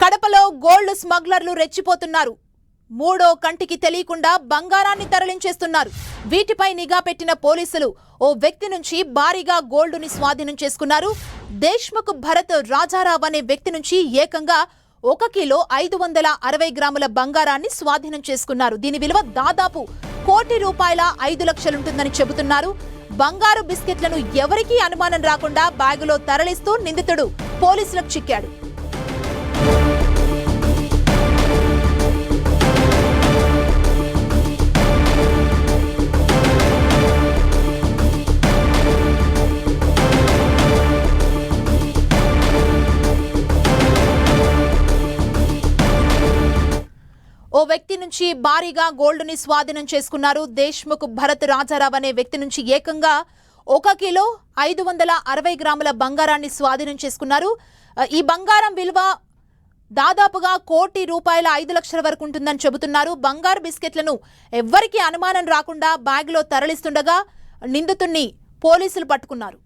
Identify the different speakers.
Speaker 1: కడపలో గోల్డ్ స్మగ్లర్లు రెచ్చిపోతున్నారు. మూడో కంటికి తెలియకుండా బంగారాన్ని తరలించేస్తున్నారు. వీటిపై నిఘా పెట్టిన పోలీసులు ఓ వ్యక్తి నుంచి భారీగా గోల్డుని స్వాధీనం చేసుకున్నారు. దేశ్ముఖ్ భరత్ రాజారావు అనే వ్యక్తి నుంచి ఏకంగా ఒక కిలో ఐదు వందల అరవై గ్రాముల బంగారాన్ని స్వాధీనం చేసుకున్నారు. దీని విలువ దాదాపు కోటి రూపాయల ఐదు లక్షలుంటుందని చెబుతున్నారు. బంగారు బిస్కెట్లను ఎవరికీ అనుమానం రాకుండా బ్యాగులో తరలిస్తూ నిందితుడు పోలీసులకు చిక్కాడు. ఓ వ్యక్తి నుంచి భారీగా గోల్డ్ని స్వాధీనం చేసుకున్నారు. దేశ్ముఖ్ భరత్ రాజారావు అనే వ్యక్తి నుంచి ఏకంగా ఒక కిలో ఐదు వందల అరవై గ్రాముల బంగారాన్ని స్వాధీనం చేసుకున్నారు. ఈ బంగారం విలువ దాదాపుగా కోటి రూపాయల ఐదు లక్షల వరకు ఉంటుందని చెబుతున్నారు. బంగారు బిస్కెట్లను ఎవ్వరికీ అనుమానం రాకుండా బ్యాగ్లో తరలిస్తుండగా నిందితుణ్ణి పోలీసులు పట్టుకున్నారు.